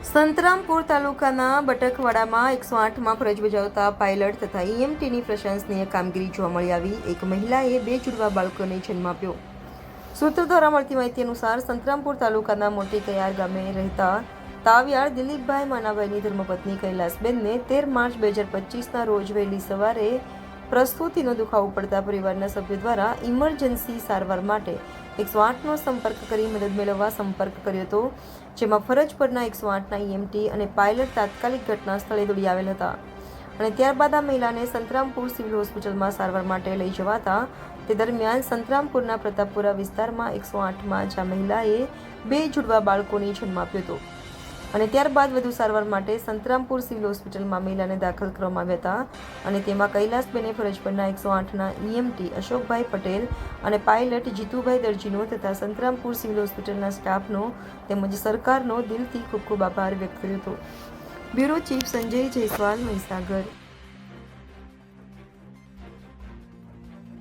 સંતરામપુર તાલુકાના બટકવાડામાં એકસો આઠમાં ફરજ બજાવતા પાયલટ તથા ઈએમટીની પ્રશંસનીય કામગીરી જોવા મળી આવી. એક મહિલાએ બે જુડવા બાળકોને જન્મ આપ્યો. સૂત્ર દ્વારા મળતી માહિતી અનુસાર સંતરામપુર તાલુકાના મોટી કયાર ગામે રહેતા તાવિયાર દિલીપભાઈ માનાભાઈની ધર્મપત્ની કૈલાસબેનને તેર માર્ચ બે હજાર પચીસના રોજ વહેલી સવારે પ્રસ્તુતિનો દુખાવો પડતા પરિવારના સભ્યો દ્વારા ઇમરજન્સી સારવાર માટે એકસો આઠનો સંપર્ક કરી મદદ મેળવવા સંપર્ક કર્યો હતો, જેમાં ફરજ પરના એકસો આઠના ઈએમટી અને પાયલટ તાત્કાલિક ઘટના સ્થળે દોડી આવેલ હતા. અને ત્યારબાદ આ મહિલાને સંતરામપુર સિવિલ હોસ્પિટલમાં સારવાર માટે લઈ જવાતા, તે દરમિયાન સંતરામપુરના પ્રતાપપુરા વિસ્તારમાં એકસો આઠમાં જ્યાં મહિલાએ બે જુડવા બાળકોને જન્મ આપ્યો હતો. અને ત્યારબાદ વધુ સારવાર માટે સંતરામપુર સિવિલ હોસ્પિટલમાં મહિલાને દાખલ કરવામાં આવ્યા હતા. અને તેમાં કૈલાસબેને ફરજ પરના એકસો આઠના ઈએમટી અશોકભાઈ પટેલ અને પાયલટ જીતુભાઈ દરજીનો તથા સંતરામપુર સિવિલ હોસ્પિટલના સ્ટાફનો તેમજ સરકારનો દિલથી ખૂબ ખૂબ આભાર વ્યક્ત કર્યો હતો. Bureau chief Sanjay Jaiswal Mahisagar.